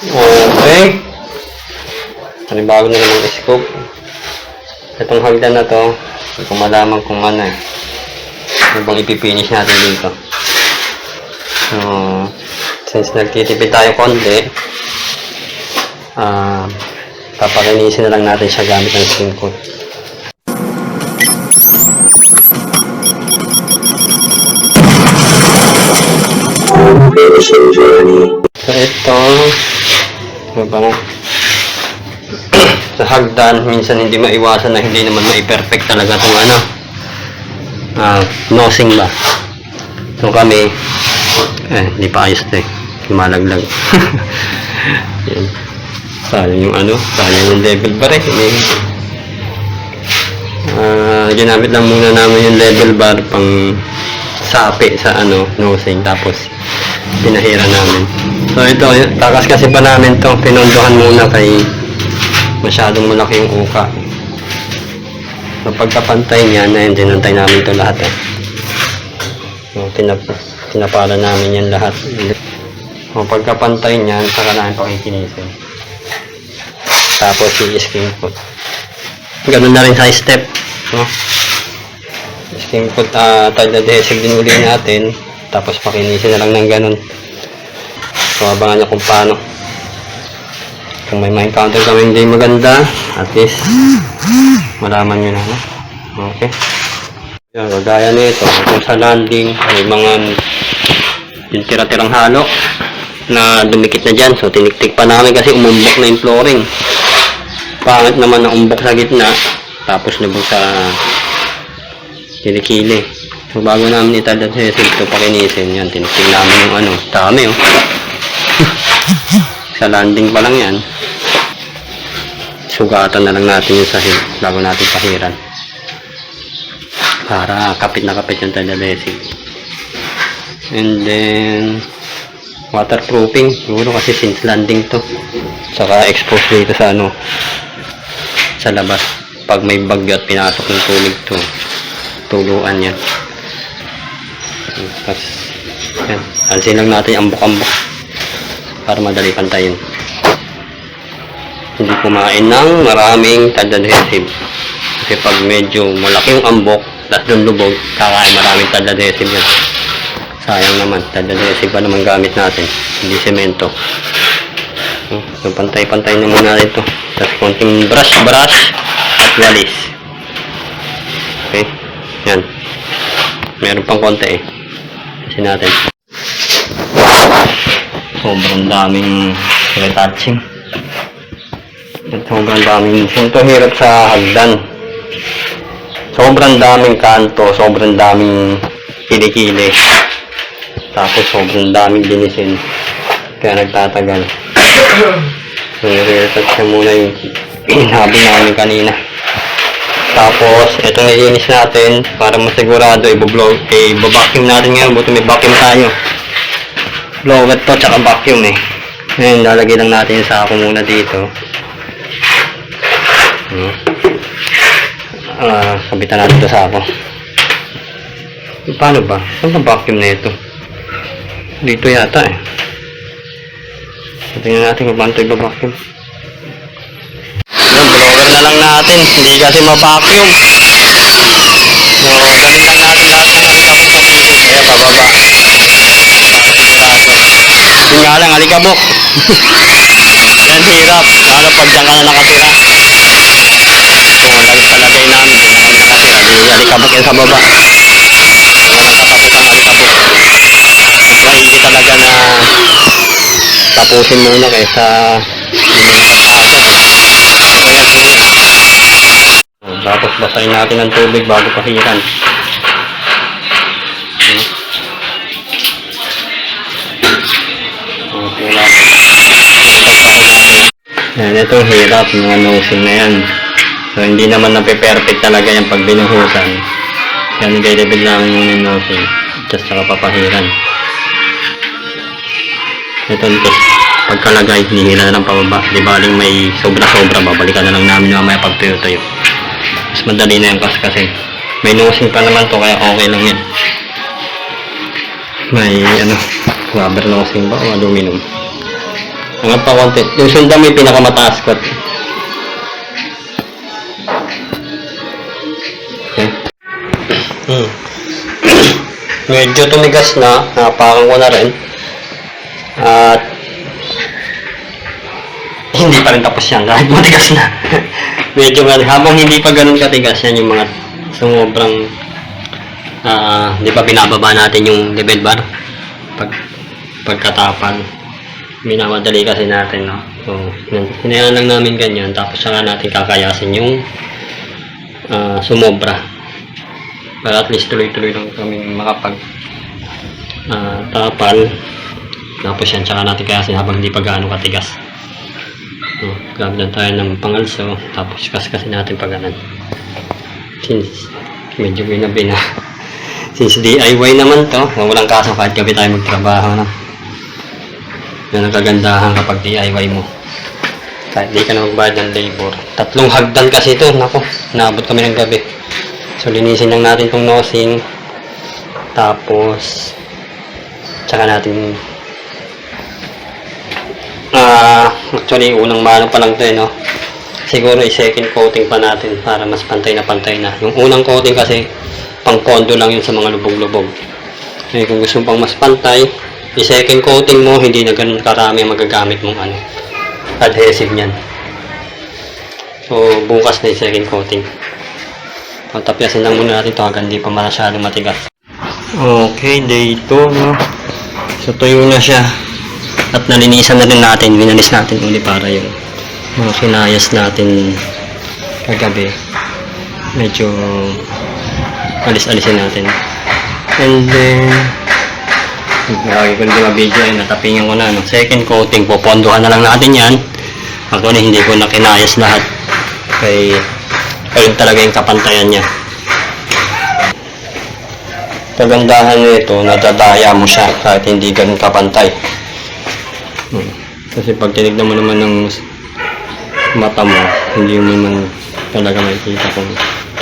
Okay. Panibago na naman scope. Itong hagdan na to, hindi ko malaman kung ano eh. Ano bang ipipinish natin dito. So, since nagtitipid tayo konti, ah, papakinisin na lang natin siya gamit ng skin coat. So, ito, ano sa hagdan, minsan hindi maiwasan na hindi naman mai-perfect talaga itong ano, ah, nosing ba. So kami, eh, hindi pa ayos ito eh. Lumalaglag. Yan. Sayang yung ano, sayang yung level bar eh. Ah, ginamit lang muna namin yung level bar pang sapi sa ano, nosing. Tapos, pinahira namin. So ito, takas kasi pa namin to pinondohan muna kay masyadong malaki yung uka. So pagkapantay niya, na yun, tinantay namin to lahat eh. So tinap tinapala namin yan lahat. So pagkapantay niyan, saka namin pakikinisin. Tapos i-skin coat. Ganun na rin sa step. No? Skin coat, uh, tag adhesive din uli natin. Tapos pakinisin na lang ng ganun. So abangan nyo kung paano. Kung may ma-encounter kami hindi maganda, at least malaman nyo na. No? Okay. Yan, kagaya nito, kung sa landing, may mga yung tira-tirang halo na dumikit na dyan. So, tiniktik pa namin kasi umumbok na yung flooring. Pangit naman na umbok sa gitna, tapos lubog sa kilikili. So, bago namin itad at hesig ito pakinisin, yan, tiniktik namin yung ano, dami oh. sa landing pa lang yan. Sugatan na lang natin yung sahig bago natin pahiran para kapit na kapit yung taladesig. And then, waterproofing. Siguro kasi since landing to. Saka expose dito sa ano, sa labas. Pag may bagyo at pinasok ng tubig to, tuluan yan. Tapos, yan. Alsin lang natin ambok-ambok para madali pantayin. Hindi kumain ng maraming tadadhesive. Kasi pag medyo malaki yung ambok, tapos doon lubog, kakain maraming tadadhesive yan. Sayang naman, tadadhesive pa naman gamit natin, hindi semento. Hmm, So, pantay-pantay na muna ito. Tapos konting brush, brush, at walis. Okay, yan. Meron pang konti eh. Kasi natin. Sobrang daming retouching. Sobrang daming, ito hirap sa hagdan. Sobrang daming kanto, sobrang daming kilikili. Tapos sobrang daming linisin. Kaya nagtatagal. So, nire-retouch siya muna yung hinabi namin kanina. Tapos, itong nilinis natin para masigurado i-blow, i-vacuum natin ngayon. Buti may vacuum tayo. Blower to, tsaka vacuum eh. Ngayon, lalagay lang natin yung sako muna dito. Hmm. Ah, kabitan natin ito sa ako. Paano ba? Saan ang vacuum na ito? Dito yata eh. Tingnan natin kung paano ito i-vacuum. Na lang natin. Hindi kasi ma-vacuum. So, lang natin lahat ng ano tapos mag-isip. Kaya bababa. Yun nga lang, alikabok. Yan hirap. Lalo pag dyan ka na nakatira. So, lagi palagay namin. Na kami nakatira. Di alikabok yan sa baba. Alikabok. Hindi talaga na tapusin muna kaysa hindi mo matapos. So, yan muna. Oh, Tapos basahin natin ng tubig bago pahiran. Okay lang. Yan, itong hirap, mga nosing na yan. So, hindi naman nape-perfect talaga yung pag binuhusan. Kaya nililibid namin muna yung nosing. Just saka papahiran. Ito, ito. Pagkalagay, hinihila na ng pababa. Di baling may sobra-sobra, babalikan na lang namin mamaya pag tuyo-tuyo. Mas madali na yung kas kasi. May nosing pa naman to, kaya okay lang yan. May, ano, rubber nosing ba o aluminum? Angat pa konti. Yung sundan yung pinakamataas ko. Okay. Hmm. Medyo tumigas na. Napakan ko na rin. At hindi pa rin tapos yan kahit matigas na. Medyo nga- habang hindi pa ganun katigas yan yung mga sobrang ah di ba binababa natin yung level bar? Pag pagkatapan minamadali kasi natin no? So hin- hinayaan lang namin ganyan tapos saka natin kakayasin yung ah, sumobra. Para at least tuloy-tuloy lang kami makapag ah, tapal. Tapos yan saka natin kayasin habang hindi pa gaano katigas so, lang tayo ng pangalso. Tapos kaskasin natin pag ganan since medyo binabi na. Since DIY naman to walang kaso kahit gabi tayo magtrabaho no? yan kagandahan kapag DIY mo. Kahit di ka na magbayad ng labor. Tatlong hagdan kasi ito nako naabot kami ng gabi. So linisin lang natin tong nosing tapos tsaka natin ah actually unang mano pa lang to eh no siguro i-second coating pa natin para mas pantay na pantay na yung unang coating kasi pang pondo lang yun sa mga lubog-lubog eh kung gusto pang mas pantay i-second coating mo hindi na ganun karami magagamit mong ano adhesive niyan so bukas na yung second coating Patapyasin lang muna natin ito hanggang hindi pa masyadong matigas. Okay, day 2, no? So, tuyo na siya. At nalinisan na rin natin, winalis natin uli para yung mga kinayas natin kagabi. Medyo alis-alisin natin. And then, lagi ko mga video ay natapingan ko na. No? Second coating, popondohan na lang natin yan. Actually, hindi ko na kinayas lahat. Kay ayun talaga yung kapantayan niya. Kagandahan nito, nadadaya mo siya kahit hindi ganun kapantay. Hmm. Kasi pag tinignan mo naman ng mata mo, hindi mo naman talaga makikita kung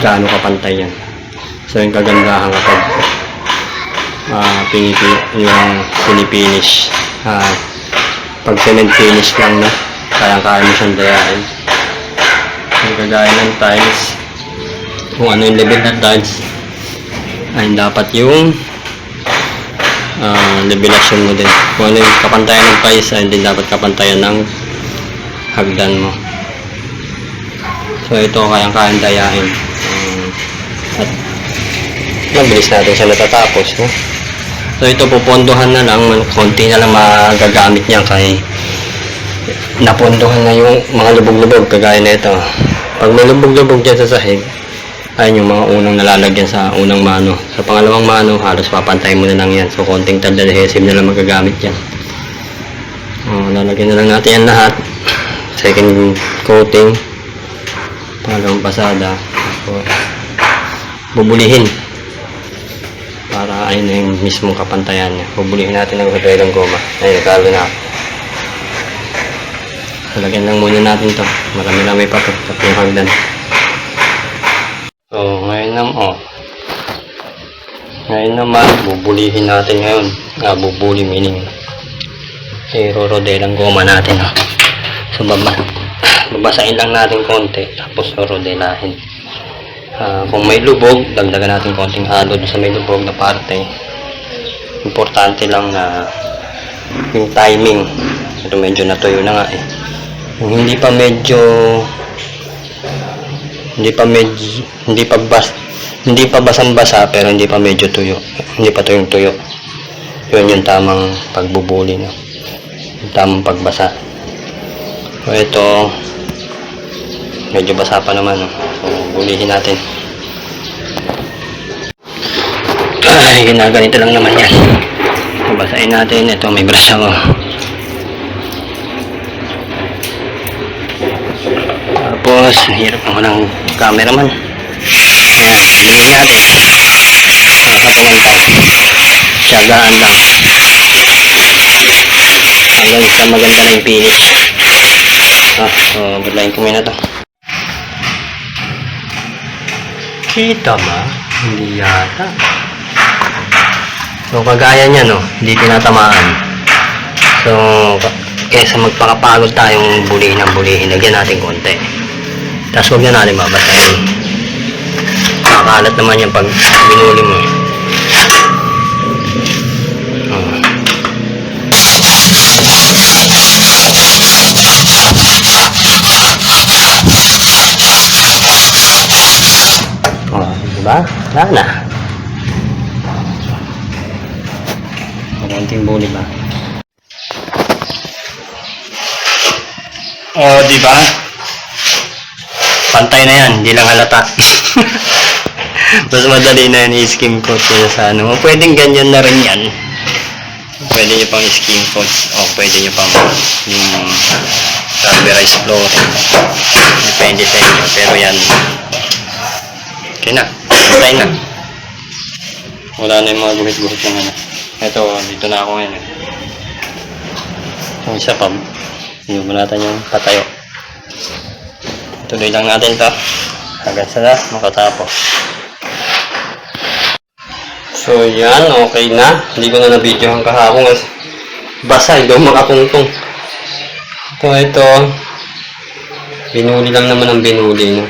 gaano kapantay yan. So yung kagandahan kapag uh, pinipi, yung pinipinish, ah pag cement finish lang na, kaya-kaya mo siyang dayain. Yung kagaya ng tiles, kung ano yung level ng tiles, ay dapat yung ah levelasyon mo din. Kung ano yung kapantayan ng tiles, ay din dapat kapantayan ng hagdan mo. So ito kayang-kayang dayain. Um, at mabilis natin siya natatapos. No? So ito pupondohan na lang, konti na lang magagamit niya kay napondohan na yung mga lubog-lubog kagaya na ito. Pag may lubog-lubog dyan sa sahig, ayun yung mga unang nalalagyan sa unang mano. Sa pangalawang mano, halos papantay mo na lang yan. So, konting tad adhesive na lang magagamit yan. Oh, lalagyan na lang natin yan lahat. Second coating. Pangalawang pasada. Tapos, bubulihin. Para ayun na yung mismong kapantayan niya. Bubulihin natin ng ng goma. Ayun, nagkalo na ako. Lagyan lang muna natin to. Marami-rami pa to. Tatlong hagdan. So, ngayon naman, oh. Ngayon naman, bubulihin natin ngayon. Ah, bubuli meaning. I-rodel ang goma natin, oh. So, baba, babasain lang natin konti. Tapos, rodelahin. Ah, kung may lubog, dagdagan natin konting halo sa may lubog na parte. Importante lang na yung timing. Ito medyo natuyo na nga eh. Kung hindi pa medyo hindi pa medyo hindi pa bas hindi pa basang-basa pero hindi pa medyo tuyo. Hindi pa tuyong tuyo. Yun yung tamang pagbubuli no. Yung tamang pagbasa. So ito medyo basa pa naman no. So bulihin natin. Ay, ginaganito lang naman yan. Basahin natin. Ito, may brush ako. Tapos, hirap naman ang cameraman. Ayan. Nakatagal lang. Tiyagaan lang. Hanggang sa maganda na yung finish. Ah, so, budlayin ko muna to. Kita ba? Hindi yata. So, kagaya niya, no? Hindi tinatamaan. So, kesa magpakapagod tayong bulihin ng bulihin, lagyan natin konti. Tapos huwag na natin babatayin. Nakakalat naman yan pag binuli mo. Oh. Oh, diba? Wala na. Konting buli ba? Oh, di ba? Pantay na yan, hindi lang halata. Mas madali na yan i-skim coat kaya sa ano. O, pwedeng ganyan na rin yan. Pwede nyo pang skim coat. O, pwede nyo pang yung rubberized flooring. Depende sa inyo. Pero yan, okay na. Pantay na. Wala na yung mga guhit-guhit ng ano. Ito, dito na ako ngayon. Yung isa pa, yung natin yung patayo. Tuloy lang natin to. Hanggang sa makatapos. So, yan. Okay na. Hindi ko na na-video ang kahapon. Basa, hindi ako makatungtong. Ito, ito. Binuli lang naman ang binuli. No?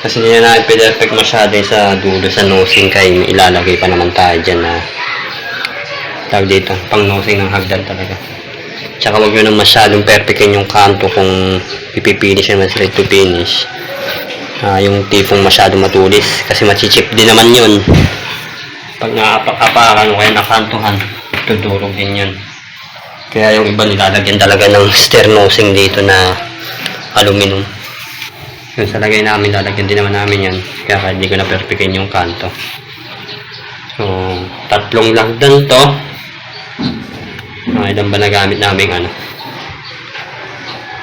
Kasi hindi na perfect masyado sa dulo sa nosing kay may ilalagay pa naman tayo dyan na tawag dito, pang nosing ng hagdan talaga. Tsaka huwag nyo na masyadong perfectin yung kanto kung ipipinish naman straight to finish. Ah, yung tipong masyadong matulis kasi machichip din naman yun. Pag naapak-apakan o kaya nakantuhan, tudurog din yun. Kaya yung iba nilalagyan talaga ng sternosing dito na aluminum. Yung sa lagay namin, lalagyan din naman namin yan. Kaya hindi ko na perfectin yung kanto. So, tatlong lagdan to. Mga ilan ba nagamit namin ano?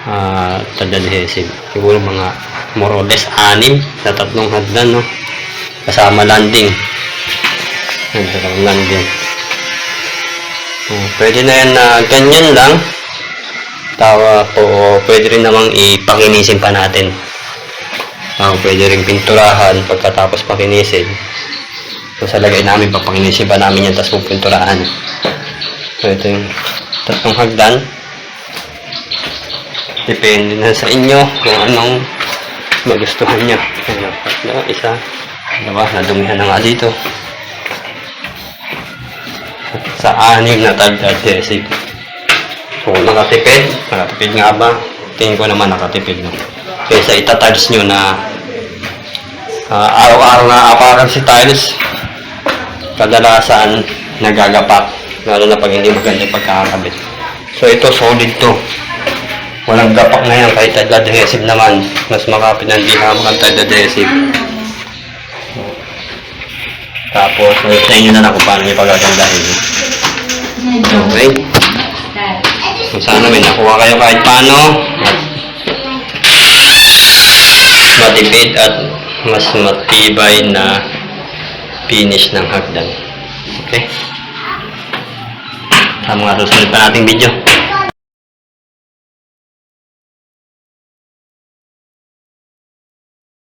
Ah, tad adhesive. Siguro mga more or less anim sa tatlong hagdan, no? Kasama landing. Yan, sa landing. Oh, pwede na yan na ganyan lang. Tawa po, pwede rin namang ipakinisin pa natin. Ah, pwede rin pinturahan pagkatapos pakinisin. So, sa lagay namin, papakinisin pa namin yan, tapos pupinturahan. So, ito yung tatlong hagdan. Depende na sa inyo kung anong magustuhan nyo. Ano, tatlo, isa, dalawa, nadumihan na nga dito. Sa anim na tag adhesive. So, nakatipid. Nakatipid nga ba? Tingin ko naman nakatipid. No? Kaysa itatiles nyo na ah, araw-araw na aparan si tiles, kadalasan nagagapak. Lalo na pag hindi maganda yung pagkakabit. So, ito solid to. Walang gapak na yan kahit adhesive naman. Mas makapit na hindi hamak ang adhesive. Tapos, sa inyo na lang kung paano nyo pagagandahin. Okay? Kung sana may nakuha kayo kahit paano at matipid at mas matibay na finish ng hagdan. Okay? Sa mga susunod pa nating video.